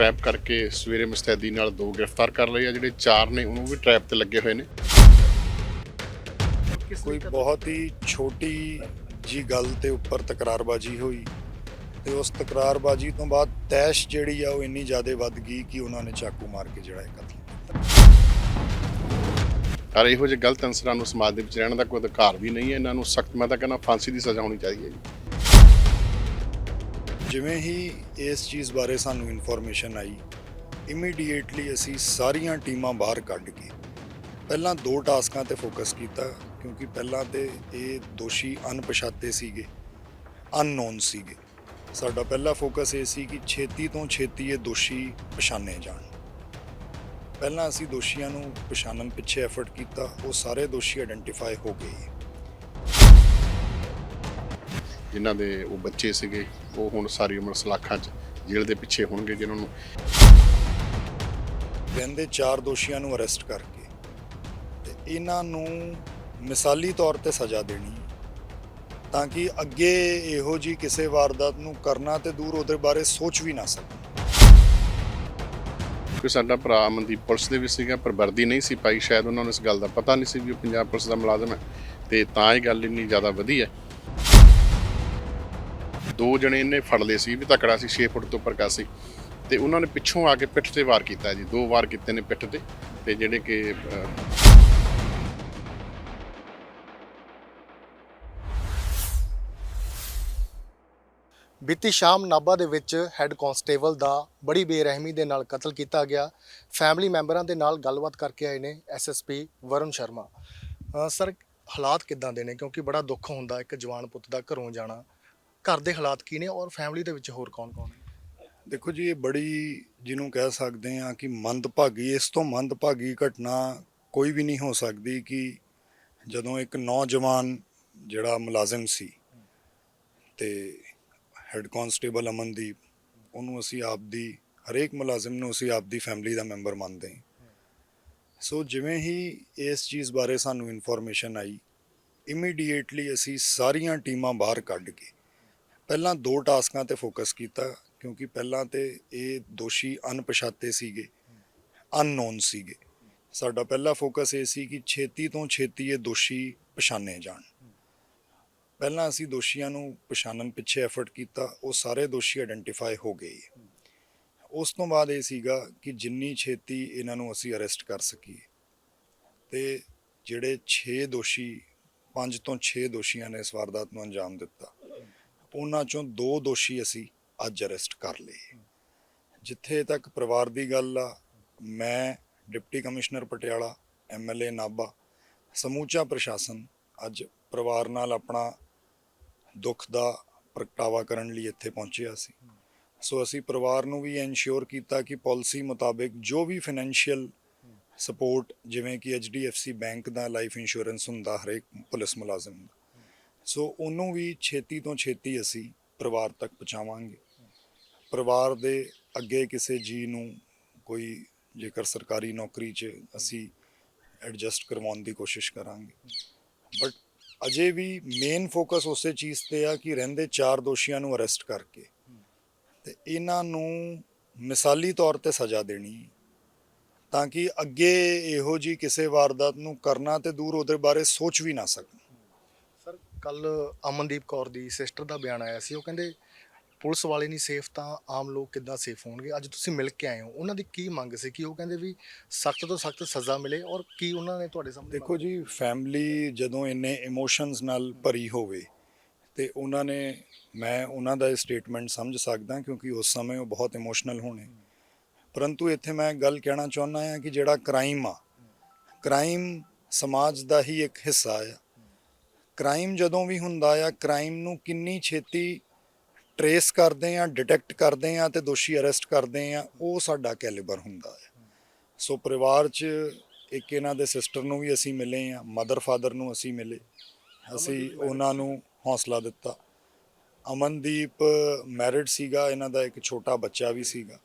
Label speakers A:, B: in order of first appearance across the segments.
A: Trap ਕਰਕੇ ਸਵੇਰੇ ਮੁਸਤੈਦੀ ਨਾਲ ਦੋ ਗ੍ਰਿਫਤਾਰ ਕਰ ਲਏ ਆ ਜਿਹੜੇ ਚਾਰ ਨੇ ਉਹਨੂੰ ਵੀ ਟਰੈਪ ਤੇ ਲੱਗੇ ਹੋਏ ਨੇ।
B: ਕੋਈ ਬਹੁਤ ਹੀ ਛੋਟੀ ਜੀ ਗੱਲ ਤੇ ਉੱਪਰ ਤਕਰਾਰਬਾਜ਼ੀ ਹੋਈ ਤੇ ਉਸ ਤਕਰਾਰਬਾਜ਼ੀ ਤੋਂ ਬਾਅਦ ਤੈਸ਼ ਜਿਹੜੀ ਆ ਉਹ ਇੰਨੀ ਜ਼ਿਆਦਾ ਵੱਧ ਗਈ ਕਿ ਉਹਨਾਂ ਨੇ ਚਾਕੂ ਮਾਰ ਕੇ ਜਿਹੜਾ ਇਹ ਕਤਲ ਕੀਤਾ।
A: ਪਰ ਇਹੋ ਜਿਹੇ ਗਲਤ ਅਨਸਰਾਂ ਨੂੰ ਸਮਾਜ ਦੇ ਵਿੱਚ ਰਹਿਣ ਦਾ ਕੋਈ ਅਧਿਕਾਰ ਵੀ ਨਹੀਂ ਹੈ। ਇਹਨਾਂ ਨੂੰ ਸਖਤ ਮੈਂ ਤਾਂ ਕਹਿੰਦਾ ਫਾਂਸੀ ਦੀ ਸਜ਼ਾ ਹੋਣੀ ਚਾਹੀਦੀ ਹੈ ਜੀ।
B: ਜਿਵੇਂ ਹੀ ਇਸ ਚੀਜ਼ ਬਾਰੇ ਸਾਨੂੰ ਇਨਫੋਰਮੇਸ਼ਨ ਆਈ ਇਮੀਡੀਏਟਲੀ ਅਸੀਂ ਸਾਰੀਆਂ ਟੀਮਾਂ ਬਾਹਰ ਕੱਢ ਕੇ ਪਹਿਲਾਂ ਦੋ ਟਾਸਕਾਂ ਤੇ ਫੋਕਸ ਕੀਤਾ, ਕਿਉਂਕਿ ਪਹਿਲਾਂ ਤੇ ਇਹ ਦੋਸ਼ੀ ਅਣਪਛਾਤੇ ਸੀਗੇ ਅਨਨੋਨ ਸੀਗੇ। ਸਾਡਾ ਪਹਿਲਾ ਫੋਕਸ ਇਹ ਸੀ ਕਿ ਛੇਤੀ ਤੋਂ ਛੇਤੀ ਇਹ ਦੋਸ਼ੀ ਪਛਾਣੇ ਜਾਣ। ਪਹਿਲਾਂ ਅਸੀਂ ਦੋਸ਼ੀਆਂ ਨੂੰ ਪਛਾਣਨ ਪਿੱਛੇ ਐਫਰਟ ਕੀਤਾ, ਉਹ ਸਾਰੇ ਦੋਸ਼ੀ ਆਇਡੈਂਟੀਫਾਈ ਹੋ ਗਏ।
A: ਜਿਨ੍ਹਾਂ ਦੇ ਉਹ ਬੱਚੇ ਸੀਗੇ ਉਹ ਹੁਣ ਸਾਰੀ ਉਮਰ ਸਲਾਖਾਂ 'ਚ ਜੇਲ੍ਹ ਦੇ ਪਿੱਛੇ ਹੋਣਗੇ ਜਿਨ੍ਹਾਂ ਨੂੰ।
B: ਕਹਿੰਦੇ ਚਾਰ ਦੋਸ਼ੀਆਂ ਨੂੰ ਅਰੈਸਟ ਕਰਕੇ ਤੇ ਇਹਨਾਂ ਨੂੰ ਮਿਸਾਲੀ ਤੌਰ ਤੇ ਸਜ਼ਾ ਦੇਣੀ ਤਾਂ ਕਿ ਅੱਗੇ ਇਹੋ ਜੀ ਕਿਸੇ ਵਾਰਦਾਤ ਨੂੰ ਕਰਨਾ ਤੇ ਦੂਰ ਉਹਦੇ ਬਾਰੇ ਸੋਚ ਵੀ ਨਾ ਸਕਣ।
A: ਕਿ ਸਾਡਾ ਭਰਾ ਅਮਨਦੀਪ ਪੁਲਿਸ ਦੇ ਵਿੱਚ ਸੀਗਾ ਪਰ ਵਰਦੀ ਨਹੀਂ ਸੀ ਪਾਈ। ਸ਼ਾਇਦ ਉਹਨਾਂ ਨੂੰ ਇਸ ਗੱਲ ਦਾ ਪਤਾ ਨਹੀਂ ਸੀ ਵੀ ਉਹ ਪੰਜਾਬ ਪੁਲਿਸ ਦਾ ਮੁਲਾਜ਼ਮ ਹੈ। ਤੇ ਤਾਂ ਇਹ ਗੱਲ ਇੰਨੀ ਜ਼ਿਆਦਾ ਵਧੀ ਹੈ ਦੋ ਜਣੇ ਇਹਨੇ ਫੜ ਲਏ ਸੀ ਵੀ ਤਕੜਾ ਸੀ 6 ਫੁੱਟ ਤੋਂ ਉੱਪਰ ਕਾ ਸੀ। ਤੇ ਉਹਨਾਂ ਨੇ ਪਿੱਛੋਂ ਆ ਕੇ ਪਿੱਠ ਤੇ ਵਾਰ ਕੀਤਾ ਜੀ ਦੋ ਵਾਰ ਕੀਤੇ ਨੇ ਪਿੱਠ ਤੇ ਤੇ ਜਿਹੜੇ ਕਿ
C: ਬੀਤੀ ਸ਼ਾਮ ਨਾਭਾ ਦੇ ਵਿੱਚ ਹੈੱਡ ਕਾਂਸਟੇਬਲ ਦਾ ਬੜੀ ਬੇਰਹਿਮੀ ਦੇ ਨਾਲ ਕਤਲ ਕੀਤਾ ਗਿਆ। ਫੈਮਿਲੀ ਮੈਂਬਰਾਂ ਦੇ ਨਾਲ ਗੱਲਬਾਤ ਕਰਕੇ ਆਏ ਨੇ ਐਸਐਸਪੀ ਵਰੁਣ ਸ਼ਰਮਾ। ਅ, ਸਰ ਹਾਲਾਤ ਕਿੱਦਾਂ ਦੇ ਨੇ? ਕਿਉਂਕਿ ਬੜਾ ਦੁੱਖ ਹੁੰਦਾ ਇੱਕ ਜਵਾਨ ਪੁੱਤ ਦਾ ਘਰੋਂ ਜਾਣਾ। ਘਰ ਦੇ ਹਾਲਾਤ ਕੀ ਨੇ ਔਰ ਫੈਮਿਲੀ ਦੇ ਵਿੱਚ ਹੋਰ ਕੌਣ-ਕੌਣ ਹੈ
B: ਦੇਖੋ ਜੀ, ਇਹ ਬੜੀ ਜਿਹਨੂੰ ਕਹਿ ਸਕਦੇ ਆ ਕਿ ਮੰਦਭਾਗੀ, ਇਸ ਤੋਂ ਮੰਦਭਾਗੀ ਘਟਨਾ ਕੋਈ ਵੀ ਨਹੀਂ ਹੋ ਸਕਦੀ ਕਿ ਜਦੋਂ ਇੱਕ ਨੌਜਵਾਨ ਜਿਹੜਾ ਮੁਲਾਜ਼ਮ ਸੀ ਤੇ ਹੈੱਡ ਕਾਂਸਟੇਬਲ ਅਮਨਦੀਪ, ਉਹਨੂੰ ਅਸੀਂ ਆਪਦੀ, ਹਰੇਕ ਮੁਲਾਜ਼ਮ ਨੂੰ ਅਸੀਂ ਆਪਦੀ ਫੈਮਿਲੀ ਦਾ ਮੈਂਬਰ ਮੰਨਦੇ ਹਾਂ। ਸੋ ਜਿਵੇਂ ਹੀ ਇਸ ਚੀਜ਼ ਬਾਰੇ ਸਾਨੂੰ ਇਨਫੋਰਮੇਸ਼ਨ ਆਈ ਇਮੀਡੀਏਟਲੀ ਅਸੀਂ ਸਾਰੀਆਂ ਟੀਮਾਂ ਬਾਹਰ ਕੱਢ ਕੇ ਪਹਿਲਾਂ ਦੋ ਟਾਸਕਾਂ ਤੇ ਫੋਕਸ ਕੀਤਾ, ਕਿਉਂਕਿ ਪਹਿਲਾਂ ਤੇ ਇਹ ਦੋਸ਼ੀ ਅਣਪਛਾਤੇ ਸੀਗੇ ਅਨਨੋਨ ਸੀਗੇ। ਸਾਡਾ ਪਹਿਲਾ ਫੋਕਸ ਇਹ ਸੀ ਕਿ ਛੇਤੀ ਤੋਂ ਛੇਤੀ ਇਹ ਦੋਸ਼ੀ ਪਛਾਣੇ ਜਾਣ। ਪਹਿਲਾਂ ਅਸੀਂ ਦੋਸ਼ੀਆਂ ਨੂੰ ਪਛਾਣਨ ਪਿੱਛੇ ਐਫਰਟ ਕੀਤਾ, ਉਹ ਸਾਰੇ ਦੋਸ਼ੀ ਆਇਡੈਂਟੀਫਾਈ ਹੋ ਗਏ। ਉਸ ਤੋਂ ਬਾਅਦ ਇਹ ਸੀਗਾ ਕਿ ਜਿੰਨੀ ਛੇਤੀ ਇਹਨਾਂ ਨੂੰ ਅਸੀਂ ਅਰੈਸਟ ਕਰ ਸਕੀਏ, ਤੇ ਜਿਹੜੇ 6 ਦੋਸ਼ੀ 5 ਤੋਂ 6 ਦੋਸ਼ੀਆਂ ਨੇ ਇਸ ਵਾਰਦਾਤ ਨੂੰ ਅੰਜਾਮ ਦਿੱਤਾ। ਉਹਨਾਂ ਚੋਂ ਦੋ ਦੋਸ਼ੀ ਅਸੀਂ ਅੱਜ ਅਰੈਸਟ ਕਰ ਲਏ। ਜਿੱਥੇ ਤੱਕ ਪਰਿਵਾਰ ਦੀ ਗੱਲ ਆ, ਮੈਂ deputy commissioner Patiala MLA Nabha, ਸਮੂਚਾ ਪ੍ਰਸ਼ਾਸਨ ਅੱਜ ਪਰਿਵਾਰ ਨਾਲ ਆਪਣਾ ਦੁੱਖ ਦਾ ਪ੍ਰਗਟਾਵਾ ਕਰਨ ਲਈ ਇੱਥੇ ਪਹੁੰਚਿਆ ਸੀ। ਸੋ ਅਸੀਂ ਪਰਿਵਾਰ ਨੂੰ ਵੀ ਇਨਸ਼ੋਰ ਕੀਤਾ ਕਿ ਪਾਲਿਸੀ ਮੁਤਾਬਿਕ ਜੋ ਵੀ ਫਾਈਨੈਂਸ਼ੀਅਲ ਸਪੋਰਟ ਜਿਵੇਂ ਕਿ HDFC ਬੈਂਕ ਦਾ ਲਾਈਫ ਇੰਸ਼ੋਰੈਂਸ ਹੁੰਦਾ, ਹਰੇਕ ਪੁਲਿਸ ਮੁਲਾਜ਼ਮ ਦਾ ਸੋ ਉਹਨੂੰ ਵੀ ਛੇਤੀ ਤੋਂ ਛੇਤੀ ਅਸੀਂ ਪਰਿਵਾਰ ਤੱਕ ਪਹੁੰਚਾਵਾਂਗੇ। ਪਰਿਵਾਰ ਦੇ ਅੱਗੇ ਕਿਸੇ ਜੀ ਨੂੰ ਕੋਈ ਜੇਕਰ ਸਰਕਾਰੀ ਨੌਕਰੀ 'ਚ ਅਸੀਂ ਐਡਜਸਟ ਕਰਵਾਉਣ ਦੀ ਕੋਸ਼ਿਸ਼ ਕਰਾਂਗੇ। ਬਟ ਅਜੇ ਵੀ ਮੇਨ ਫੋਕਸ ਉਸੇ ਚੀਜ਼ ਤੇ ਆ ਕਿ ਰਹਿੰਦੇ ਚਾਰ ਦੋਸ਼ੀਆਂ ਨੂੰ ਅਰੈਸਟ ਕਰਕੇ ਤੇ ਇਹਨਾਂ ਨੂੰ ਮਿਸਾਲੀ ਤੌਰ ਤੇ ਸਜ਼ਾ ਦੇਣੀ ਤਾਂ ਕਿ ਅੱਗੇ ਇਹੋ ਜੀ ਕਿਸੇ ਵਾਰਦਾਤ ਨੂੰ ਕਰਨਾ ਤੇ ਦੂਰ ਉਹਦੇ ਬਾਰੇ ਸੋਚ ਵੀ ਨਾ ਸਕਣ।
C: ਕੱਲ ਅਮਨਦੀਪ ਕੌਰ ਦੀ ਸਿਸਟਰ ਦਾ ਬਿਆਨ ਆਇਆ ਸੀ, ਉਹ ਕਹਿੰਦੇ, ਪੁਲਿਸ ਵਾਲੇ ਨਹੀਂ ਸੇਫ ਤਾਂ ਆਮ ਲੋਕ ਕਿੱਦਾਂ ਸੇਫ ਹੋਣਗੇ? ਅੱਜ ਤੁਸੀਂ ਮਿਲ ਕੇ ਆਏ ਹੋ। ਉਹਨਾਂ ਦੀ ਕੀ ਮੰਗ ਸੀ ਕਿ ਉਹ ਕਹਿੰਦੇ ਵੀ ਸਖਤ ਤੋਂ ਸਖਤ ਸਜ਼ਾ ਮਿਲੇ ਔਰ ਕੀ ਉਹਨਾਂ ਨੇ ਤੁਹਾਡੇ ਸਾਹਮਣੇ
B: ਦੇਖੋ ਜੀ ਫੈਮਿਲੀ ਜਦੋਂ ਇੰਨੇ ਇਮੋਸ਼ਨਸ ਨਾਲ ਭਰੀ ਹੋਵੇ ਤੇ ਉਹਨਾਂ ਨੇ, ਮੈਂ ਉਹਨਾਂ ਦਾ ਇਹ ਸਟੇਟਮੈਂਟ ਸਮਝ ਸਕਦਾ ਕਿਉਂਕਿ ਉਸ ਸਮੇਂ ਉਹ ਬਹੁਤ ਇਮੋਸ਼ਨਲ ਹੋਣੇ। ਪਰੰਤੂ ਇੱਥੇ ਮੈਂ ਗੱਲ ਕਹਿਣਾ ਚਾਹੁੰਦਾ ਹਾਂ ਕਿ ਜਿਹੜਾ ਕ੍ਰਾਈਮ ਆ ਕ੍ਰਾਈਮ ਸਮਾਜ ਦਾ ਹੀ ਇੱਕ ਹਿੱਸਾ ਆ। ਕ੍ਰਾਈਮ ਜਦੋਂ ਵੀ ਹੁੰਦਾ ਆ ਕ੍ਰਾਈਮ ਨੂੰ ਕਿੰਨੀ ਛੇਤੀ ਟਰੇਸ ਕਰਦੇ ਆ ਡਿਟੈਕਟ ਕਰਦੇ ਆ ਤੇ ਦੋਸ਼ੀ ਅਰੈਸਟ ਕਰਦੇ ਆ ਉਹ ਸਾਡਾ ਕੈਲੀਬਰ ਹੁੰਦਾ ਹੈ ਸੋ ਪਰਿਵਾਰ 'ਚ ਇੱਕ ਇਹਨਾਂ ਦੇ ਸਿਸਟਰ ਨੂੰ ਵੀ ਅਸੀਂ ਮਿਲੇ ਆ ਮਦਰ ਫਾਦਰ ਨੂੰ ਅਸੀਂ ਮਿਲੇ। ਅਸੀਂ ਉਹਨਾਂ ਨੂੰ ਹੌਸਲਾ ਦਿੱਤਾ। ਅਮਨਦੀਪ ਮੈਰਿਡ ਸੀਗਾ ਇਹਨਾਂ ਦਾ ਇੱਕ ਛੋਟਾ ਬੱਚਾ ਵੀ ਸੀਗਾ।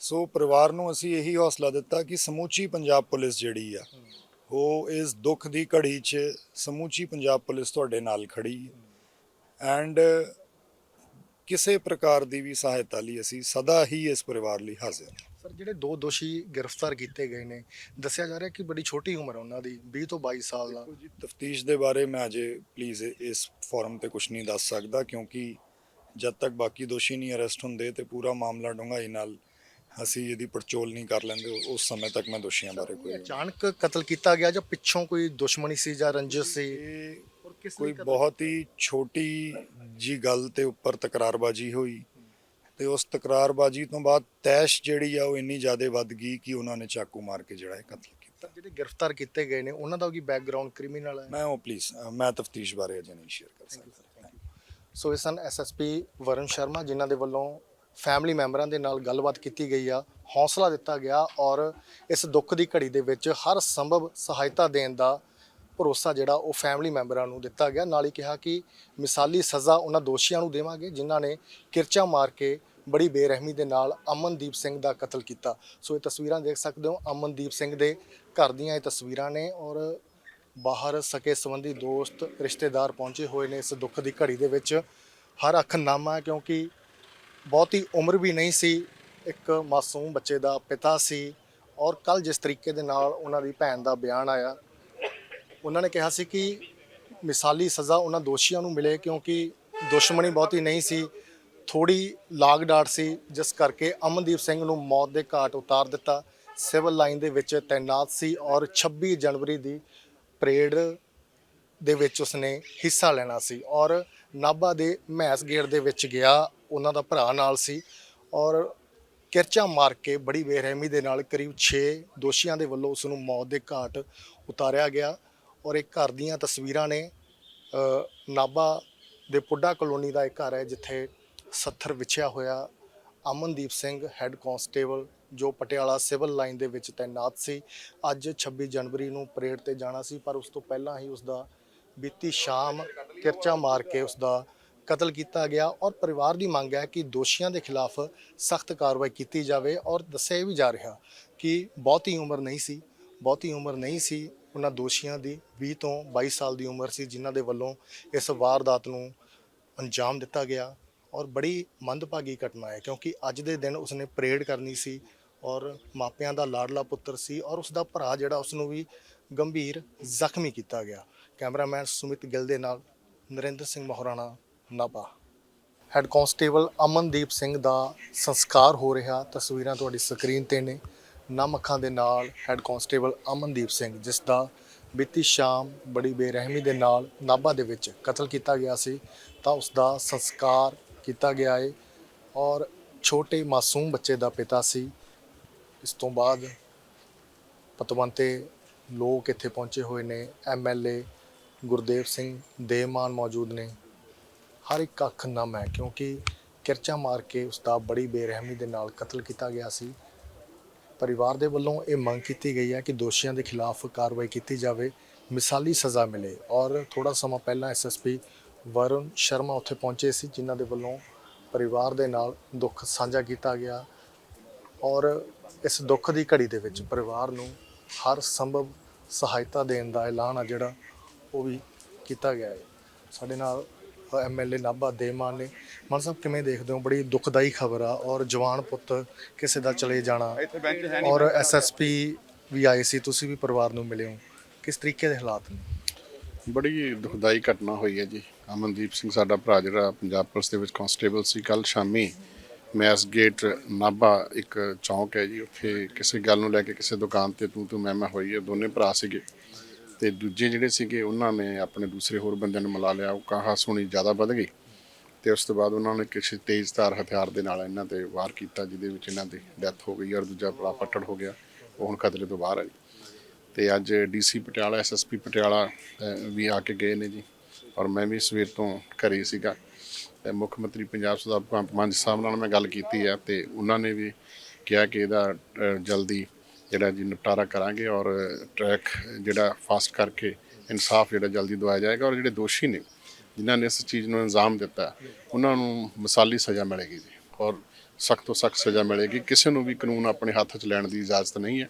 B: ਸੋ ਪਰਿਵਾਰ ਨੂੰ ਅਸੀਂ ਇਹੀ ਹੌਸਲਾ ਦਿੱਤਾ ਕਿ ਸਮੂਚੀ ਪੰਜਾਬ ਪੁਲਿਸ ਜਿਹੜੀ ਆ ਉਹ ਇਸ ਦੁੱਖ ਦੀ ਘੜੀ 'ਚ ਸਮੂਚੀ ਪੰਜਾਬ ਪੁਲਿਸ ਤੁਹਾਡੇ ਨਾਲ ਖੜੀ ਹੈ ਐਂਡ ਕਿਸੇ ਪ੍ਰਕਾਰ ਦੀ ਵੀ ਸਹਾਇਤਾ ਲਈ ਅਸੀਂ ਸਦਾ ਹੀ ਇਸ ਪਰਿਵਾਰ ਲਈ ਹਾਜ਼ਰ ਹਾਂ।
C: ਸਰ ਜਿਹੜੇ ਦੋ ਦੋਸ਼ੀ ਗ੍ਰਿਫਤਾਰ ਕੀਤੇ ਗਏ ਨੇ ਦੱਸਿਆ ਜਾ ਰਿਹਾ ਕਿ ਬੜੀ ਛੋਟੀ ਉਮਰ ਹੈ ਉਹਨਾਂ ਦੀ 20 ਤੋਂ 22 ਸਾਲ ਦਾ।
B: ਤਫਤੀਸ਼ ਦੇ ਬਾਰੇ ਮੈਂ ਅਜੇ ਪਲੀਜ਼ ਇਸ ਫੋਰਮ ਤੇ ਕੁਝ ਨਹੀਂ ਦੱਸ ਸਕਦਾ ਕਿਉਂਕਿ ਜਦ ਤੱਕ ਬਾਕੀ ਦੋਸ਼ੀ ਨਹੀਂ ਅਰੈਸਟ ਹੁੰਦੇ ਤੇ ਪੂਰਾ ਮਾਮਲਾ ਡੂੰਘਾਈ ਨਾਲ ਅਸੀਂ ਇਹਦੀ ਪੜਚੋਲ ਨਹੀਂ ਕਰ ਲੈਂਦੇ ਉਸ ਸਮੇਂ ਤੱਕ ਮੈਂ ਦੋਸ਼ੀਆਂ ਬਾਰੇ ਕੋਈ
C: ਅਚਾਨਕ ਕਤਲ ਕੀਤਾ ਗਿਆ ਜਾਂ ਪਿੱਛੋਂ ਕੋਈ ਦੁਸ਼ਮਣੀ ਸੀ ਜਾਂ ਰੰਜਿਸ਼ ਸੀ?
B: ਕੋਈ ਬਹੁਤ ਹੀ ਛੋਟੀ ਜੀ ਗੱਲ ਤੇ ਉੱਪਰ ਤਕਰਾਰਬਾਜੀ ਹੋਈ। ਤੇ ਉਸ ਤਕਰਾਰਬਾਜੀ ਤੋਂ ਬਾਅਦ ਤੈਸ਼ ਜਿਹੜੀ ਆ ਉਹ ਇੰਨੀ ਜ਼ਿਆਦਾ ਵੱਧ ਗਈ ਕਿ ਉਹਨਾਂ ਨੇ ਚਾਕੂ ਮਾਰ ਕੇ ਜਿਹੜਾ ਇਹ ਕਤਲ ਕੀਤਾ।
C: ਜਿਹੜੇ ਗ੍ਰਿਫਤਾਰ ਕੀਤੇ ਗਏ ਨੇ ਉਹਨਾਂ ਦਾ ਵੀ ਬੈਕਗ੍ਰਾਉਂਡ ਕ੍ਰਿਮੀਨਲ ਹੈ?
B: ਮੈਂ ਉਹ ਪਲੀਜ਼ ਮੈਂ ਤਫਤੀਸ਼ ਬਾਰੇ ਅਜੇ ਨਹੀਂ ਸ਼ੇਅਰ ਕਰ ਸਕਦਾ।
C: ਸੋ ਇਹ ਸਨ ਐਸਐਸਪੀ ਵਰਨ ਸ਼ਰਮਾ ਜਿਨ੍ਹਾਂ ਦੇ ਵੱਲੋਂ ਫੈਮਿਲੀ ਮੈਂਬਰਾਂ ਦੇ ਨਾਲ ਗੱਲਬਾਤ ਕੀਤੀ ਗਈ ਆ, ਹੌਸਲਾ ਦਿੱਤਾ ਗਿਆ ਔਰ ਇਸ ਦੁੱਖ ਦੀ ਘੜੀ ਦੇ ਵਿੱਚ ਹਰ ਸੰਭਵ ਸਹਾਇਤਾ ਦੇਣ ਦਾ ਭਰੋਸਾ ਜਿਹੜਾ ਉਹ ਫੈਮਿਲੀ ਮੈਂਬਰਾਂ ਨੂੰ ਦਿੱਤਾ ਗਿਆ। ਨਾਲ ਹੀ ਕਿਹਾ ਕਿ ਮਿਸਾਲੀ ਸਜ਼ਾ ਉਹਨਾਂ ਦੋਸ਼ੀਆਂ ਨੂੰ ਦੇਵਾਂਗੇ, ਜਿਨ੍ਹਾਂ ਨੇ ਕਿਰਚਾ ਮਾਰ ਕੇ ਬੜੀ ਬੇਰਹਿਮੀ ਦੇ ਨਾਲ ਅਮਨਦੀਪ ਸਿੰਘ ਦਾ ਕਤਲ ਕੀਤਾ। ਸੋ ਇਹ ਤਸਵੀਰਾਂ ਦੇਖ ਸਕਦੇ ਹੋ, ਅਮਨਦੀਪ ਸਿੰਘ ਦੇ ਘਰ ਦੀਆਂ ਇਹ ਤਸਵੀਰਾਂ ਨੇ ਔਰ ਬਾਹਰ ਸਕੇ ਸੰਬੰਧੀ ਦੋਸਤ, ਰਿਸ਼ਤੇਦਾਰ ਪਹੁੰਚੇ ਹੋਏ ਨੇ ਇਸ ਦੁੱਖ ਦੀ ਘੜੀ ਦੇ ਵਿੱਚ। ਹਰ ਅੱਖ ਨਾਮਾ ਕਿਉਂਕਿ ਬਹੁਤੀ ਉਮਰ ਵੀ ਨਹੀਂ ਸੀ। ਇੱਕ ਮਾਸੂਮ ਬੱਚੇ ਦਾ ਪਿਤਾ ਸੀ ਔਰ ਕੱਲ ਜਿਸ ਤਰੀਕੇ ਦੇ ਨਾਲ ਉਹਨਾਂ ਦੀ ਭੈਣ ਦਾ ਬਿਆਨ ਆਇਆ, ਉਹਨਾਂ ਨੇ ਕਿਹਾ ਸੀ ਕਿ ਮਿਸਾਲੀ ਸਜ਼ਾ ਉਹਨਾਂ ਦੋਸ਼ੀਆਂ ਨੂੰ ਮਿਲੇ ਕਿਉਂਕਿ ਦੁਸ਼ਮਣੀ ਬਹੁਤੀ ਨਹੀਂ ਸੀ ਥੋੜੀ ਲਾਗ ਡਾਟ ਸੀ, ਜਿਸ ਕਰਕੇ ਅਮਨਦੀਪ ਸਿੰਘ ਨੂੰ ਮੌਤ ਦੇ ਘਾਟ ਉਤਾਰ ਦਿੱਤਾ। ਸਿਵਲ ਲਾਈਨ ਦੇ ਵਿੱਚ ਤੈਨਾਤ ਸੀ ਔਰ 26 ਜਨਵਰੀ ਦੀ ਪਰੇਡ ਦੇ ਵਿੱਚ ਉਸਨੇ ਹਿੱਸਾ ਲੈਣਾ ਸੀ ਔਰ ਨਾਭਾ ਦੇ ਮਹਿਸ ਗੇਟ ਦੇ ਵਿੱਚ ਗਿਆ ਉਹਨਾਂ ਦਾ ਭਰਾ ਨਾਲ ਸੀ ਔਰ ਕਿਰਚਾ ਮਾਰ ਕੇ ਬੜੀ ਬੇਰਹਿਮੀ ਦੇ ਨਾਲ ਕਰੀਬ 6 ਦੋਸ਼ੀਆਂ ਦੇ ਵੱਲੋਂ ਉਸ ਨੂੰ ਮੌਤ ਦੇ ਘਾਟ ਉਤਾਰਿਆ ਗਿਆ ਔਰ ਇਹ ਘਰ ਦੀਆਂ ਤਸਵੀਰਾਂ ਨੇ ਅ, ਨਾਭਾ ਦੇ ਪੁੱਡਾ ਕਲੋਨੀ ਦਾ ਇੱਕ ਘਰ ਹੈ ਜਿੱਥੇ 70 ਵਿਛਿਆ ਹੋਇਆ ਅਮਨਦੀਪ ਸਿੰਘ ਹੈੱਡ ਕਾਂਸਟੇਬਲ ਜੋ ਪਟਿਆਲਾ ਸਿਵਲ ਲਾਈਨ ਦੇ ਵਿੱਚ ਤਾਇਨਾਤ ਸੀ। ਅੱਜ 26 ਜਨਵਰੀ ਨੂੰ ਪਰੇਡ ਤੇ ਜਾਣਾ ਸੀ ਪਰ ਉਸ ਤੋਂ ਪਹਿਲਾਂ ਹੀ ਉਸ ਦਾ ਬੀਤੀ ਸ਼ਾਮ ਕਿਰਚਾ ਮਾਰ ਕੇ ਉਸ ਦਾ ਕਤਲ ਕੀਤਾ ਗਿਆ ਔਰ ਪਰਿਵਾਰ ਦੀ ਮੰਗ ਹੈ ਕਿ ਦੋਸ਼ੀਆਂ ਦੇ ਖਿਲਾਫ ਸਖਤ ਕਾਰਵਾਈ ਕੀਤੀ ਜਾਵੇ ਔਰ ਦੱਸਿਆ ਵੀ ਜਾ ਰਿਹਾ ਕਿ ਬਹੁਤੀ ਉਮਰ ਨਹੀਂ ਸੀ, ਬਹੁਤੀ ਉਮਰ ਨਹੀਂ ਸੀ ਉਹਨਾਂ ਦੋਸ਼ੀਆਂ ਦੀ 20 ਤੋਂ 22 ਸਾਲ ਦੀ ਉਮਰ ਸੀ ਜਿਨ੍ਹਾਂ ਦੇ ਵੱਲੋਂ ਇਸ ਵਾਰਦਾਤ ਨੂੰ ਅੰਜਾਮ ਦਿੱਤਾ ਗਿਆ ਔਰ ਬੜੀ ਮੰਦਭਾਗੀ ਘਟਨਾ ਹੈ ਕਿਉਂਕਿ ਅੱਜ ਦੇ ਦਿਨ ਉਸਨੇ ਪਰੇਡ ਕਰਨੀ ਸੀ ਔਰ ਮਾਪਿਆਂ ਦਾ ਲਾਡਲਾ ਪੁੱਤਰ ਸੀ ਔਰ ਉਸ ਦਾ ਭਰਾ ਜਿਹੜਾ ਉਸ ਨੂੰ ਵੀ ਗੰਭੀਰ ਜ਼ਖਮੀ ਕੀਤਾ ਗਿਆ। ਕੈਮਰਾਮੈਨ ਸੁਮਿਤ ਗਿੱਲ ਦੇ ਨਾਲ ਨਰਿੰਦਰ ਸਿੰਘ ਮਹਾਰਾਣਾ ਨਾਭਾ। ਹੈੱਡ ਕਾਂਸਟੇਬਲ ਅਮਨਦੀਪ ਸਿੰਘ ਦਾ ਸੰਸਕਾਰ ਹੋ ਰਿਹਾ। ਤਸਵੀਰਾਂ ਤੁਹਾਡੀ ਸਕਰੀਨ ਤੇ ਨੇ। ਨਮ ਅੱਖਾਂ ਦੇ ਨਾਲ ਹੈੱਡ ਕਾਂਸਟੇਬਲ ਅਮਨਦੀਪ ਸਿੰਘ, ਜਿਸ ਦਾ ਬੀਤੀ ਸ਼ਾਮ ਬੜੀ ਬੇਰਹਿਮੀ ਦੇ ਨਾਲ ਨਾਭਾ ਦੇ ਵਿੱਚ ਕਤਲ ਕੀਤਾ ਗਿਆ ਸੀ, ਤਾਂ ਉਸ ਦਾ ਸੰਸਕਾਰ ਕੀਤਾ ਗਿਆ ਏ ਔਰ ਛੋਟੇ ਮਾਸੂਮ ਬੱਚੇ ਦਾ ਪਿਤਾ ਸੀ। ਇਸ ਤੋਂ ਬਾਅਦ ਪਤਵੰਤੇ ਲੋਕ ਇੱਥੇ ਪਹੁੰਚੇ ਹੋਏ ਨੇ। ਐਮਐਲਏ ਗੁਰਦੇਵ ਸਿੰਘ ਦੇਮਾਨ ਮੌਜੂਦ ਨੇ। ਹਰ ਇੱਕ ਅੱਖ ਨਮ ਹੈ, ਕਿਉਂਕਿ ਕਿਰਚਾ ਮਾਰ ਕੇ ਉਸ ਬੜੀ ਬੇਰਹਿਮੀ ਦੇ ਨਾਲ ਕਤਲ ਕੀਤਾ ਗਿਆ ਸੀ। ਪਰਿਵਾਰ ਦੇ ਵੱਲੋਂ ਇਹ ਮੰਗ ਕੀਤੀ ਗਈ ਹੈ ਕਿ ਦੋਸ਼ੀਆਂ ਦੇ ਖਿਲਾਫ ਕਾਰਵਾਈ ਕੀਤੀ ਜਾਵੇ, ਮਿਸਾਲੀ ਸਜ਼ਾ ਮਿਲੇ। ਔਰ ਥੋੜਾ ਸਮਾਂ ਪਹਿਲਾਂ ਐਸਐਸਪੀ ਵਰੁਣ ਸ਼ਰਮਾ ਉੱਥੇ ਪਹੁੰਚੇ ਸੀ, ਜਿਨ੍ਹਾਂ ਦੇ ਵੱਲੋਂ ਪਰਿਵਾਰ ਦੇ ਨਾਲ ਦੁੱਖ ਸਾਂਝਾ ਕੀਤਾ ਗਿਆ। ਔਰ ਇਸ ਦੁੱਖ ਦੀ ਘੜੀ ਦੇ ਵਿੱਚ ਪਰਿਵਾਰ ਨੂੰ ਹਰ ਸੰਭਵ ਸਹਾਇਤਾ ਦੇਣ ਦਾ ਐਲਾਨ ਆ ਜਿਹੜਾ ਉਹ ਵੀ ਕੀਤਾ ਗਿਆ ਹੈ। ਸਾਡੇ ਨਾਲ ਐਮਐਲਏ ਨਾਭਾ ਦੇਮਾਨ ਨੇ। ਮਾਨ ਸਾਹਿਬ ਕਿਵੇਂ ਦੇਖਦੇ ਹੋ? ਬੜੀ ਦੁਖਦਾਈ ਖਬਰ ਆ ਔਰ ਜਵਾਨ ਪੁੱਤ ਕਿਸੇ ਦਾ ਚਲੇ ਜਾਣਾ ਔਰ ਐਸਐਸਪੀ ਵੀ ਆਏ ਸੀ ਤੁਸੀਂ ਵੀ ਪਰਿਵਾਰ ਨੂੰ ਮਿਲੇ ਹੋ। ਕਿਸ ਤਰੀਕੇ ਦੇ ਹਾਲਾਤ ਨੇ?
A: ਬੜੀ ਦੁਖਦਾਈ ਘਟਨਾ ਹੋਈ ਹੈ ਜੀ। ਅਮਨਦੀਪ ਸਿੰਘ ਸਾਡਾ ਭਰਾ ਜਿਹੜਾ ਪੰਜਾਬ ਪੁਲਿਸ ਦੇ ਵਿੱਚ ਕਾਂਸਟੇਬਲ ਸੀ ਕੱਲ ਸ਼ਾਮੀ ਮੈਸ ਗੇਟ ਨਾਭਾ ਇੱਕ ਚੌਂਕ ਹੈ ਜੀ। ਉੱਥੇ ਕਿਸੇ ਗੱਲ ਨੂੰ ਲੈ ਕੇ ਕਿਸੇ ਦੁਕਾਨ ਤੇ ਤੂੰ ਤੂੰ ਮੈਂ ਮੈਂ ਹੋਈ ਹੈ ਦੋਨੇ ਭਰਾ ਸੀਗੇ। ਤੇ ਦੂਜੇ ਜਿਹੜੇ ਸੀਗੇ, ਉਹਨਾਂ ਨੇ ਆਪਣੇ ਦੂਸਰੇ ਹੋਰ ਬੰਦਿਆਂ ਨੂੰ ਮਿਲਾ ਲਿਆ। ਉਹ ਕਹਾ ਸੁਣੀ ਜ਼ਿਆਦਾ ਵੱਧ ਗਈ ਤੇ ਉਸ ਤੋਂ ਬਾਅਦ ਉਹਨਾਂ ਨੇ ਕਿਸੇ ਤੇਜ਼ਧਾਰ ਹਥਿਆਰ ਦੇ ਨਾਲ ਇਹਨਾਂ ਤੇ ਵਾਰ ਕੀਤਾ, ਜਿਹਦੇ ਵਿੱਚ ਇਹਨਾਂ ਦੀ ਡੈਥ ਹੋ ਗਈ ਔਰ ਦੂਜਾ ਭਰਾ ਫੱਟੜ ਹੋ ਗਿਆ। ਉਹ ਹੁਣ ਖਤਰੇ ਤੋਂ ਬਾਹਰ ਹੈ ਜੀ। ਤੇ ਅੱਜ ਡੀਸੀ ਪਟਿਆਲਾ, ਐਸਐਸਪੀ ਪਟਿਆਲਾ ਵੀ ਆ ਕੇ ਗਏ ਨੇ ਜੀ। ਔਰ ਮੈਂ ਵੀ ਸਵੇਰ ਤੋਂ ਘਰੇ ਸੀਗਾ। ਤੇ ਮੁੱਖ ਮੰਤਰੀ ਪੰਜਾਬ ਸਰਦਾਰ ਭਗਵੰਤ ਮਾਨ ਸਾਹਿਬ ਨਾਲ ਮੈਂ ਗੱਲ ਕੀਤੀ ਆ ਤੇ ਉਹਨਾਂ ਨੇ ਵੀ ਕਿਹਾ ਕਿ ਇਹਦਾ ਜਲਦੀ ਜਿਹੜਾ ਜੀ ਨਿਪਟਾਰਾ ਕਰਾਂਗੇ ਔਰ ਟਰੈਕ ਜਿਹੜਾ ਫਾਸਟ ਕਰਕੇ ਇਨਸਾਫ ਜਿਹੜਾ ਜਲਦੀ ਦਵਾਇਆ ਜਾਏਗਾ ਔਰ ਜਿਹੜੇ ਦੋਸ਼ੀ ਨੇ, ਜਿਨ੍ਹਾਂ ਨੇ ਇਸ ਚੀਜ਼ ਨੂੰ ਅੰਜਾਮ ਦਿੱਤਾ, ਉਹਨਾਂ ਨੂੰ ਮਿਸਾਲੀ ਸਜ਼ਾ ਮਿਲੇਗੀ ਜੀ ਔਰ ਸਖਤ ਤੋਂ ਸਖਤ ਸਜ਼ਾ ਮਿਲੇਗੀ। ਕਿਸੇ ਨੂੰ ਵੀ ਕਾਨੂੰਨ ਆਪਣੇ ਹੱਥ 'ਚ ਲੈਣ ਦੀ ਇਜਾਜ਼ਤ ਨਹੀਂ ਹੈ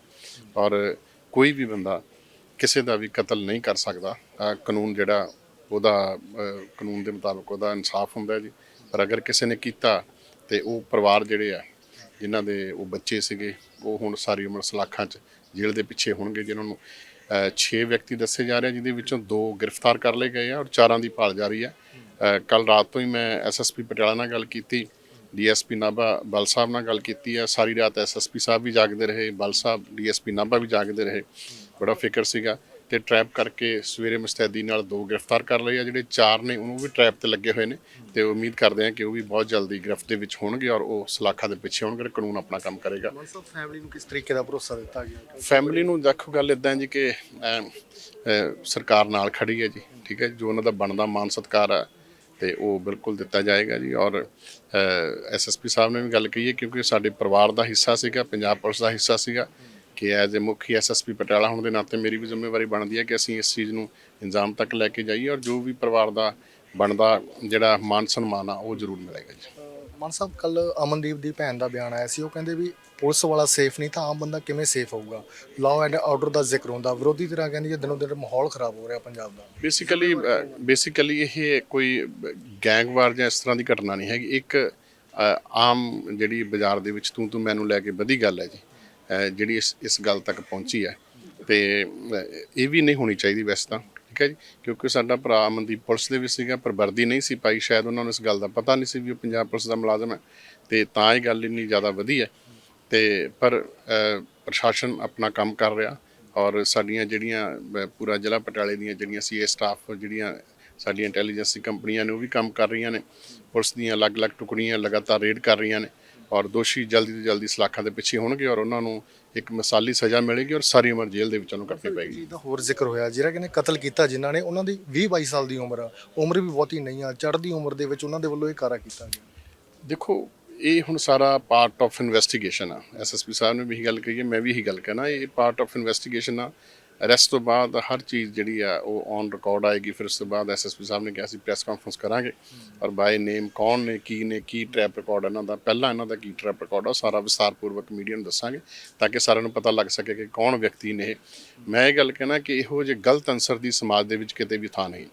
A: ਔਰ ਕੋਈ ਵੀ ਬੰਦਾ ਕਿਸੇ ਦਾ ਵੀ ਕਤਲ ਨਹੀਂ ਕਰ ਸਕਦਾ। ਅਹ ਕਾਨੂੰਨ ਜਿਹੜਾ ਉਹਦਾ ਕਾਨੂੰਨ ਦੇ ਮੁਤਾਬਕ ਉਹਦਾ ਇਨਸਾਫ ਹੁੰਦਾ ਜੀ। ਪਰ ਅਗਰ ਕਿਸੇ ਨੇ ਕੀਤਾ ਤੇ ਉਹ ਪਰਿਵਾਰ ਜਿਹੜੇ ਆ ਜਿਨ੍ਹਾਂ ਦੇ ਉਹ ਬੱਚੇ ਸੀਗੇ ਉਹ ਹੁਣ ਸਾਰੀ ਉਮਰ ਸਲਾਖਾਂ 'ਚ ਜੇਲ੍ਹ ਦੇ ਪਿੱਛੇ ਹੋਣਗੇ ਜਿਨ੍ਹਾਂ ਨੂੰ 6 ਵਿਅਕਤੀ ਦੱਸੇ ਜਾ ਰਹੇ ਆ, ਜਿਹਦੇ ਵਿੱਚੋਂ ਦੋ ਗ੍ਰਿਫਤਾਰ ਕਰ ਲਏ ਗਏ ਆ ਔਰ ਚਾਰਾਂ ਦੀ ਭਾਲ ਜਾਰੀ ਹੈ ਕੱਲ ਰਾਤ ਤੋਂ ਹੀ ਮੈਂ ਐਸਐਸਪੀ ਪਟਿਆਲਾ ਨਾਲ ਗੱਲ ਕੀਤੀ ਡੀਐਸਪੀ ਨਾਭਾ ਬਲ ਸਾਹਿਬ ਨਾਲ ਗੱਲ ਕੀਤੀ ਹੈ ਸਾਰੀ ਰਾਤ ਐਸਐਸਪੀ ਸਾਹਿਬ ਵੀ ਜਾਗਦੇ ਰਹੇ ਬਲ ਸਾਹਿਬ ਡੀਐਸਪੀ ਨਾਭਾ ਵੀ ਜਾਗਦੇ ਰਹੇ। ਬੜਾ ਫਿਕਰ ਸੀਗਾ। ਤੇ ਟਰੈਪ ਕਰਕੇ ਸਵੇਰੇ ਮੁਸਤੈਦੀ ਨਾਲ ਦੋ ਗ੍ਰਿਫਤਾਰ ਕਰ ਲਏ ਆ ਜਿਹੜੇ ਚਾਰ ਨੇ ਉਹਨੂੰ ਵੀ ਟਰੈਪ ਤੇ ਲੱਗੇ ਹੋਏ ਨੇ। ਤੇ ਉਮੀਦ ਕਰਦੇ ਆ ਕਿ ਉਹ ਵੀ ਬਹੁਤ ਜਲਦੀ ਗ੍ਰਿਫਤ ਦੇ ਵਿੱਚ ਹੋਣਗੇ ਔਰ ਉਹ ਸਲਾਖਾਂ ਦੇ ਪਿੱਛੇ ਹੋਣਗੇ ਕਾਨੂੰਨ ਆਪਣਾ ਕੰਮ ਕਰੇਗਾ।
C: ਫੈਮਿਲੀ ਨੂੰ ਕਿਸ ਤਰੀਕੇ ਦਾ ਭਰੋਸਾ ਦਿੱਤਾ ਗਿਆ?
A: ਫੈਮਿਲੀ ਨੂੰ ਦੇਖੋ ਗੱਲ ਇਦਾਂ ਜੀ ਕਿ ਸਰਕਾਰ ਨਾਲ ਖੜੀ ਹੈ ਜੀ ਠੀਕ ਹੈ ਜੋ ਉਹਨਾਂ ਦਾ ਬਣਦਾ ਮਾਨ ਸਤਕਾਰ ਹੈ ਤੇ ਉਹ ਬਿਲਕੁਲ ਦਿੱਤਾ ਜਾਏਗਾ ਜੀ। ਔਰ ਐਸਐਸਪੀ ਸਾਹਿਬ ਨੇ ਵੀ ਗੱਲ ਕਹੀ ਹੈ ਕਿਉਂਕਿ ਸਾਡੇ ਪਰਿਵਾਰ ਦਾ ਹਿੱਸਾ ਸੀਗਾ ਪੰਜਾਬ ਪੁਲਿਸ ਦਾ ਹਿੱਸਾ ਸੀਗਾ। ਕਿ ਐਜ਼ ਅ ਮੁਖੀ ਐਸਐਸਪੀ ਪਟਿਆਲਾ ਹੋਣ ਦੇ ਨਾਤੇ ਮੇਰੀ ਵੀ ਜ਼ਿੰਮੇਵਾਰੀ ਬਣਦੀ ਹੈ ਕਿ ਅਸੀਂ ਇਸ ਚੀਜ਼ ਨੂੰ ਇੰਜਾਮ ਤੱਕ ਲੈ ਕੇ ਜਾਈਏ ਔਰ ਜੋ ਵੀ ਪਰਿਵਾਰ ਦਾ ਬਣਦਾ ਜਿਹੜਾ ਮਾਨ ਸਨਮਾਨ ਆ ਉਹ ਜ਼ਰੂਰ ਮਿਲੇਗਾ ਜੀ।
C: ਮਾਨ ਸਾਹਿਬ ਕੱਲ ਅਮਨਦੀਪ ਦੀ ਭੈਣ ਦਾ ਬਿਆਨ ਆਇਆ ਸੀ। ਉਹ ਕਹਿੰਦੇ ਵੀ ਪੁਲਿਸ ਵਾਲਾ ਸੇਫ ਨਹੀਂ ਤਾਂ ਆਮ ਬੰਦਾ ਕਿਵੇਂ ਸੇਫ ਹੋਊਗਾ? ਲਾਅ ਐਂਡ ਆਰਡਰ ਦਾ ਜ਼ਿਕਰ ਹੁੰਦਾ। ਵਿਰੋਧੀ ਧਿਰਾਂ ਕਹਿੰਦੀ ਹੈ ਦਿਨੋਂ ਦਿਨ ਮਾਹੌਲ ਖਰਾਬ ਹੋ ਰਿਹਾ ਪੰਜਾਬ ਦਾ।
A: ਬੇਸਿਕਲੀ ਬੇਸਿਕਲੀ ਇਹ ਕੋਈ ਗੈਂਗਵਾਰ ਜਾਂ ਇਸ ਤਰ੍ਹਾਂ ਦੀ ਘਟਨਾ ਨਹੀਂ ਹੈਗੀ। ਇੱਕ ਆਮ ਜਿਹੜੀ ਬਾਜ਼ਾਰ ਦੇ ਵਿੱਚ ਤੂੰ ਤੂੰ ਮੈਨੂੰ ਲੈ ਕੇ ਵਧੀ ਗੱਲ ਹੈ ਜੀ। ਜਿਹੜੀ ਇਸ ਇਸ ਗੱਲ ਤੱਕ ਪਹੁੰਚੀ ਹੈ। ਤੇ ਇਹ ਵੀ ਨਹੀਂ ਹੋਣੀ ਚਾਹੀਦੀ ਵੈਸੇ ਤਾਂ, ਠੀਕ ਹੈ ਜੀ? ਕਿਉਂਕਿ ਸਾਡਾ ਭਰਾ ਅਮਨਦੀਪ ਪੁਲਿਸ ਦੇ ਵਿੱਚ ਸੀਗਾ, ਪਰ ਵਰਦੀ ਨਹੀਂ ਸੀ ਪਾਈ। ਸ਼ਾਇਦ ਉਹਨਾਂ ਨੂੰ ਇਸ ਗੱਲ ਦਾ ਪਤਾ ਨਹੀਂ ਸੀ ਵੀ ਉਹ ਪੰਜਾਬ ਪੁਲਿਸ ਦਾ ਮੁਲਾਜ਼ਮ ਹੈ। ਤੇ ਤਾਂ ਇਹ ਗੱਲ ਇੰਨੀ ਜ਼ਿਆਦਾ ਵਧੀ ਹੈ। ਤੇ, ਪਰ ਪ੍ਰਸ਼ਾਸਨ ਆਪਣਾ ਕੰਮ ਕਰ ਰਿਹਾ ਔਰ ਸਾਡੀਆਂ ਜਿਹੜੀਆਂ ਪੂਰਾ ਜ਼ਿਲ੍ਹਾ ਪਟਿਆਲੇ ਦੀਆਂ ਜਿਹੜੀਆਂ ਸੀਏ ਸਟਾਫ ਜਿਹੜੀਆਂ ਸਾਡੀਆਂ ਇੰਟੈਲੀਜੈਂਸੀ ਕੰਪਨੀਆਂ ਨੇ, ਉਹ ਵੀ ਕੰਮ ਕਰ ਰਹੀਆਂ ਨੇ। ਪੁਲਿਸ ਦੀਆਂ ਅਲੱਗ-ਅਲੱਗ ਟੁਕੜੀਆਂ ਲਗਾਤਾਰ ਰੇਡ ਕਰ ਰਹੀਆਂ ਨੇ। ਔਰ ਦੋਸ਼ੀ ਜਲਦੀ ਤੋਂ ਜਲਦੀ ਸਲਾਖਾਂ ਦੇ ਪਿੱਛੇ ਹੋਣਗੇ ਔਰ ਉਹਨਾਂ ਨੂੰ ਇੱਕ ਮਿਸਾਲੀ ਸਜ਼ਾ ਮਿਲੇਗੀ ਔਰ ਸਾਰੀ ਉਮਰ ਜੇਲ੍ਹ ਦੇ ਵਿੱਚ ਉਹਨੂੰ ਕੱਟਣੀ ਪਏਗੀ।
C: ਜੀ ਦਾ ਹੋਰ ਜ਼ਿਕਰ ਹੋਇਆ ਜਿਹੜਾ ਕਹਿੰਦੇ ਕਤਲ ਕੀਤਾ ਜਿਨ੍ਹਾਂ ਨੇ ਉਹਨਾਂ ਦੀ 20 22 ਸਾਲ ਦੀ ਉਮਰ ਆ। ਉਮਰ ਵੀ ਬਹੁਤੀ ਨਹੀਂ ਆ ਚੜ੍ਹਦੀ ਉਮਰ ਦੇ ਵਿੱਚ ਉਹਨਾਂ ਦੇ ਵੱਲੋਂ ਇਹ ਕਾਰਾ ਕੀਤਾ ਗਿਆ।
A: ਦੇਖੋ ਇਹ ਹੁਣ ਸਾਰਾ ਪਾਰਟ ਆਫ ਇਨਵੈਸਟੀਗੇਸ਼ਨ ਆ। ਐਸਐਸਪੀ ਸਾਹਿਬ ਨੇ ਵੀ ਇਹੀ ਗੱਲ ਕਹੀ ਹੈ ਮੈਂ ਵੀ ਇਹੀ ਗੱਲ ਕਹਿਣਾ ਇਹ ਪਾਰਟ ਆਫ ਇਨਵੈਸਟੀਗੇਸ਼ਨ ਆ। ਅਰੈਸਟ ਤੋਂ ਬਾਅਦ ਹਰ ਚੀਜ਼ ਜਿਹੜੀ ਆ, ਉਹ ਔਨ ਰਿਕਾਰਡ ਆਏਗੀ। ਫਿਰ ਉਸ ਤੋਂ ਬਾਅਦ ਐਸਐਸਪੀ ਸਾਹਿਬ ਨੇ ਕਿਹਾ ਸੀ ਪ੍ਰੈਸ ਕਾਨਫਰੰਸ ਕਰਾਂਗੇ। ਔਰ ਬਾਈ ਨੇਮ ਕੌਣ ਨੇ, ਕੀ ਨੇ, ਕੀ ਟਰੈਪ ਰਿਕਾਰਡ ਇਹਨਾਂ ਦਾ? ਪਹਿਲਾਂ ਇਹਨਾਂ ਦਾ ਕੀ ਟਰੈਪ ਰਿਕਾਰਡ ਆ? ਉਹ ਸਾਰਾ ਵਿਸਤਾਰਪੂਰਵਕ ਮੀਡੀਆ ਨੂੰ ਦੱਸਾਂਗੇ, ਤਾਂ ਕਿ ਸਾਰਿਆਂ ਨੂੰ ਪਤਾ ਲੱਗ ਸਕੇ ਕਿ ਕੌਣ ਵਿਅਕਤੀ ਨੇ ਇਹ। ਮੈਂ ਇਹ ਗੱਲ ਕਹਿਣਾ ਕਿ ਇਹੋ ਜਿਹੇ ਗਲਤ ਅੰਸਰ ਦੀ ਸਮਾਜ ਦੇ ਵਿੱਚ ਕਿਤੇ ਵੀ ਥਾਂ ਨਹੀਂ।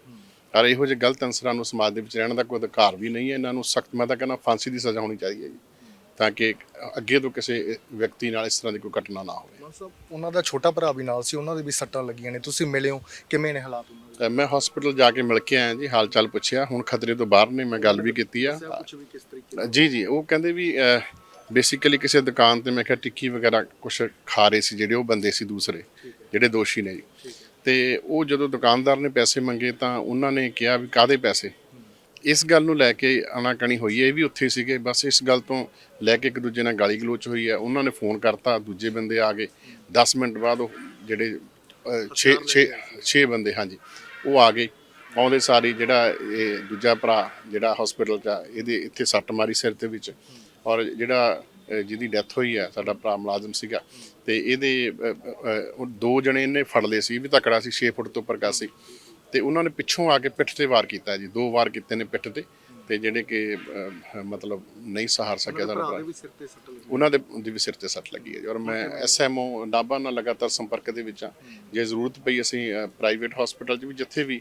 A: ਔਰ ਇਹੋ ਜਿਹੇ ਗਲਤ ਅੰਸਰਾਂ ਨੂੰ ਸਮਾਜ ਦੇ ਵਿੱਚ ਰਹਿਣ ਦਾ ਕੋਈ ਅਧਿਕਾਰ ਵੀ ਨਹੀਂ ਹੈ। ਇਹਨਾਂ ਨੂੰ ਸਖਤ, ਮੈਂ ਤਾਂ ਕਹਿੰਦਾ, ਫਾਂਸੀ ਦੀ ਸਜ਼ਾ ਹੋਣੀ ਚਾਹੀਦੀ ਹੈ ਜੀ। ਤਾਂ ਕਿ ਅੱਗੇ ਤੋਂ ਕਿਸੇ ਵਿਅਕਤੀ ਨਾਲ ਇਸ ਤਰ੍ਹਾਂ ਦੀ ਕੋਈ ਘਟਨਾ ਨਾ ਹੋਵੇ।
C: ਸਾਹਿਬ ਉਹਨਾਂ ਦਾ ਛੋਟਾ ਭਰਾ ਵੀ ਨਾਲ ਸੀ ਉਹਨਾਂ ਦੇ ਵੀ ਸੱਟਾਂ ਲੱਗੀਆਂ ਨੇ। ਤੁਸੀਂ ਮਿਲੇ ਹੋ ਕਿਵੇਂ ਨੇ ਹਾਲਾਤ ਉਹਨਾਂ ਦੇ?
A: ਮੈਂ ਹਸਪੀਟਲ ਜਾ ਕੇ ਮਿਲ ਕੇ ਆਇਆ ਜੀ ਹਾਲ ਚਾਲ ਪੁੱਛਿਆ। ਹੁਣ ਖਤਰੇ ਤੋਂ ਬਾਹਰ ਨੇ ਮੈਂ ਗੱਲ ਵੀ ਕੀਤੀ ਆ।
C: ਕੁਝ ਵੀ ਕਿਸ ਤਰੀਕੇ
A: ਜੀ ਜੀ ਉਹ ਕਹਿੰਦੇ ਵੀ ਬੇਸਿਕਲੀ ਕਿਸੇ ਦੁਕਾਨ ਤੇ ਮੈਂ ਕਿਹਾ ਟਿੱਕੀ ਵਗੈਰਾ ਕੁਝ ਖਾ ਰਹੇ ਸੀ ਜਿਹੜੇ ਉਹ ਬੰਦੇ ਸੀ ਦੂਸਰੇ ਜਿਹੜੇ ਦੋਸ਼ੀ ਨੇ ਜੀ। ਤੇ ਉਹ ਜਦੋਂ ਦੁਕਾਨਦਾਰ ਨੇ ਪੈਸੇ ਮੰਗੇ ਤਾਂ ਉਹਨਾਂ ਨੇ ਕਿਹਾ ਵੀ ਕਾਦੇ ਪੈਸੇ? ਇਸ ਗੱਲ ਨੂੰ ਲੈ ਕੇ ਆਨਾਕਾਨੀ ਹੋਈ ਹੈ ਇਹ ਵੀ ਉੱਥੇ ਸੀਗੇ ਬਸ ਇਸ ਗੱਲ ਤੋਂ ਲੈ ਕੇ ਇੱਕ ਦੂਜੇ ਨਾਲ ਗਾਲੀ ਗਲੋਚ ਹੋਈ ਹੈ। ਉਹਨਾਂ ਨੇ ਫੋਨ ਕਰਤਾ ਦੂਜੇ ਬੰਦੇ ਆ ਗਏ। 10 ਮਿੰਟ ਬਾਅਦ ਉਹ ਜਿਹੜੇ 6 6 6 ਬੰਦੇ ਹਾਂਜੀ ਉਹ ਆ ਗਏ। ਆਉਂਦੇ ਸਾਰੀ ਜਿਹੜਾ ਇਹ ਦੂਜਾ ਭਰਾ ਜਿਹੜਾ ਹਸਪੀਟਲ 'ਚ ਆ, ਇਹਦੇ ਇੱਥੇ ਸੱਟ ਮਾਰੀ ਸਿਰ ਦੇ ਵਿੱਚ। ਔਰ ਜਿਹੜਾ ਅ, ਜਿਹਦੀ ਡੈਥ ਹੋਈ ਹੈ ਸਾਡਾ ਭਰਾ ਮੁਲਾਜ਼ਮ ਸੀਗਾ। ਤੇ ਇਹਦੇ ਅ, ਅ, ਉਹ ਦੋ ਜਣੇ ਇਹਨੇ ਫੜ ਲਏ ਸੀ ਇਹ ਵੀ ਤਕੜਾ ਸੀ 6 ਫੁੱਟ ਤੋਂ ਉੱਪਰ ਕਾ ਸੀ। ਤੇ ਉਹਨਾਂ ਨੇ ਪਿੱਛੋਂ ਆ ਕੇ ਪਿੱਠ ਤੇ ਵਾਰ ਕੀਤਾ ਜੀ ਦੋ ਵਾਰ ਕੀਤੇ ਨੇ ਪਿੱਠ ਤੇ ਤੇ ਜਿਹੜੇ ਕਿ ਮਤਲਬ ਨਹੀਂ ਸਹਾਰ ਸਕਿਆ ਸਾਡਾ ਭਰਾ
C: ਵੀ ਸਿਰ ਤੇ ਸੱਟ ਲੱਗੀ।
A: ਉਹਨਾਂ ਦੇ ਦੀ ਵੀ ਸਿਰ ਤੇ ਸੱਟ ਲੱਗੀ ਹੈ ਜੀ ਔਰ ਮੈਂ ਐਸਐਮਓ ਨਾਭਾ ਨਾਲ ਲਗਾਤਾਰ ਸੰਪਰਕ ਦੇ ਵਿੱਚ ਆ ਜੇ ਜ਼ਰੂਰਤ ਪਈ ਅਸੀਂ ਪ੍ਰਾਈਵੇਟ ਹਸਪੀਟਲ 'ਚ ਵੀ ਜਿੱਥੇ ਵੀ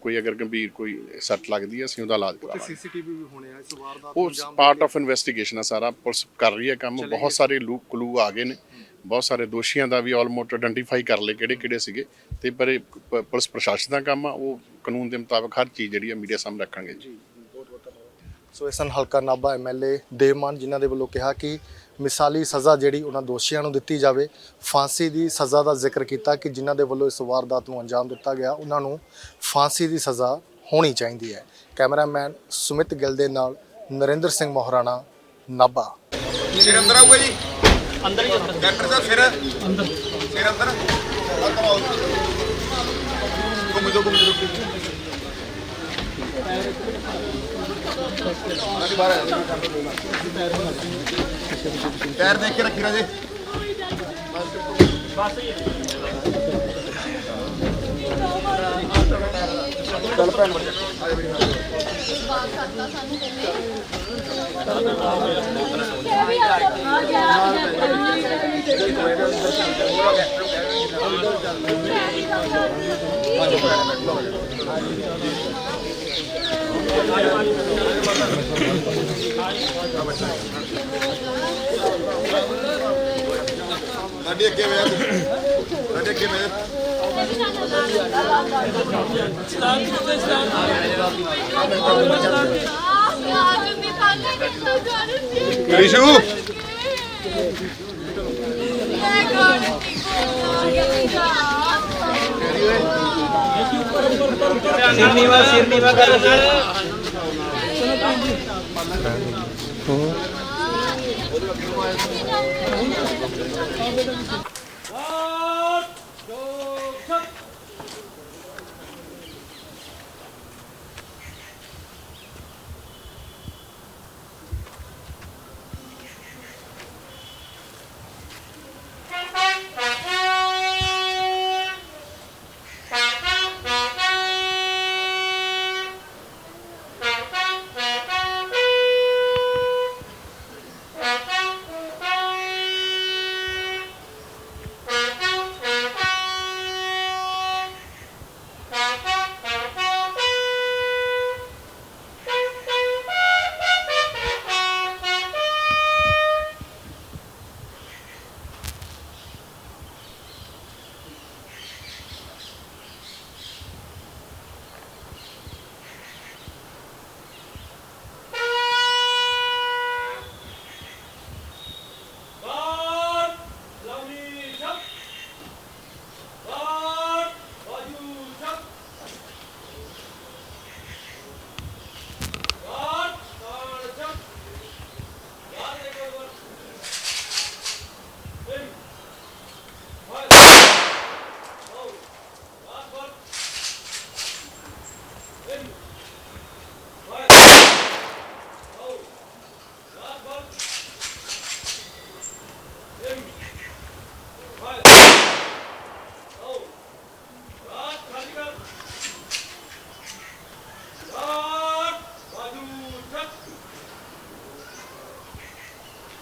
A: ਕੋਈ ਅਗਰ ਗੰਭੀਰ ਕੋਈ ਸੱਟ ਲੱਗਦੀ ਹੈ ਅਸੀਂ ਉਹਦਾ ਇਲਾਜ ਕਰਾਵਾਂਗੇ
C: ਸੀਸੀਟੀਵੀ ਵੀ ਹੋਣੇ ਆ ਇਸ ਵਾਰ ਦਾ
A: ਉਹ ਪਾਰਟ ਆਫ ਇਨਵੈਸਟੀਗੇਸ਼ਨ ਆ ਸਾਰਾ ਪੁਲਿਸ ਕਰ ਰਹੀ ਹੈ ਕੰਮ ਬਹੁਤ ਸਾਰੇ ਲੂਕ ਕਲੂ ਆ ਗਏ ਨੇ। ਬਹੁਤ ਸਾਰੇ ਦੋਸ਼ੀਆਂ ਦਾ ਵੀ ਆਲਮੋਸਟ ਆਇਡੈਂਟੀਫਾਈ ਕਰ ਲਏ ਕਿਹੜੇ ਕਿਹੜੇ ਸੀਗੇ ਤੇ ਪਰ ਇਹ ਪ- ਪੁਲਿਸ ਪ੍ਰਸ਼ਾਸਨ ਦਾ ਕੰਮ ਆ ਉਹ ਕਾਨੂੰਨ ਦੇ ਮੁਤਾਬਕ ਹਰ ਚੀਜ਼ ਜਿਹੜੀ ਆ ਮੀਡੀਆ ਸਾਹਮਣੇ ਰੱਖਾਂਗੇ ਜੀ
C: ਸੋ ਇਸ ਹਲਕਾ ਨਾਭਾ ਐਮਐਲਏ ਦੇਵਮਾਨ ਜਿਨ੍ਹਾਂ ਦੇ ਵੱਲੋਂ ਕਿਹਾ ਕਿ ਮਿਸਾਲੀ ਸਜ਼ਾ ਜਿਹੜੀ ਉਹਨਾਂ ਦੋਸ਼ੀਆਂ ਨੂੰ ਦਿੱਤੀ ਜਾਵੇ ਫਾਂਸੀ ਦੀ ਸਜ਼ਾ ਦਾ ਜ਼ਿਕਰ ਕੀਤਾ ਕਿ ਜਿਨ੍ਹਾਂ ਦੇ ਵੱਲੋਂ ਇਸ ਵਾਰਦਾਤ ਨੂੰ ਅੰਜਾਮ ਦਿੱਤਾ ਗਿਆ ਉਹਨਾਂ ਨੂੰ ਫਾਂਸੀ ਦੀ ਸਜ਼ਾ ਹੋਣੀ ਚਾਹੀਦੀ ਹੈ। ਕੈਮਰਾਮੈਨ ਸੁਮਿਤ ਗਿੱਲ ਦੇ ਨਾਲ ਨਰਿੰਦਰ ਸਿੰਘ ਮੋਹਰਾਣਾ ਨਾਭਾ।
D: ਸਿਰ ਅੰਦਰ ਆਊਗਾ ਜੀ? ਅੰਦਰ ਹੀ ਡਾਕਟਰ ਸਾਹਿਬ ਸਿਰ। ਅੰਦਰ। ਸਿਰ ਅੰਦਰ। ਆ ਜਾਓ। ਪੈਰ ਦੇਖ ਕੇ ਰੱਖੀ ਰਾਜੇ। ਚੱਲ ਭੈਣ। ਬਣ ਜਾ ਸਾਡੇ ਅੱਗੇ ਵੇ ਸਾਡੇ ਅੱਗੇ ਵੇ
E: ਸਟਾਰਟ
C: ਕਿੱਥੇ ਸਟਾਰਟ। ਆ ਗਿਆ ਯਾਰ ਆ ਗਿਆ ਰਿਸ਼ੂ ਸਿਰਨੀਵਾ ਸਿਰਨੀਵਾ ਕਰ ਚਲੋ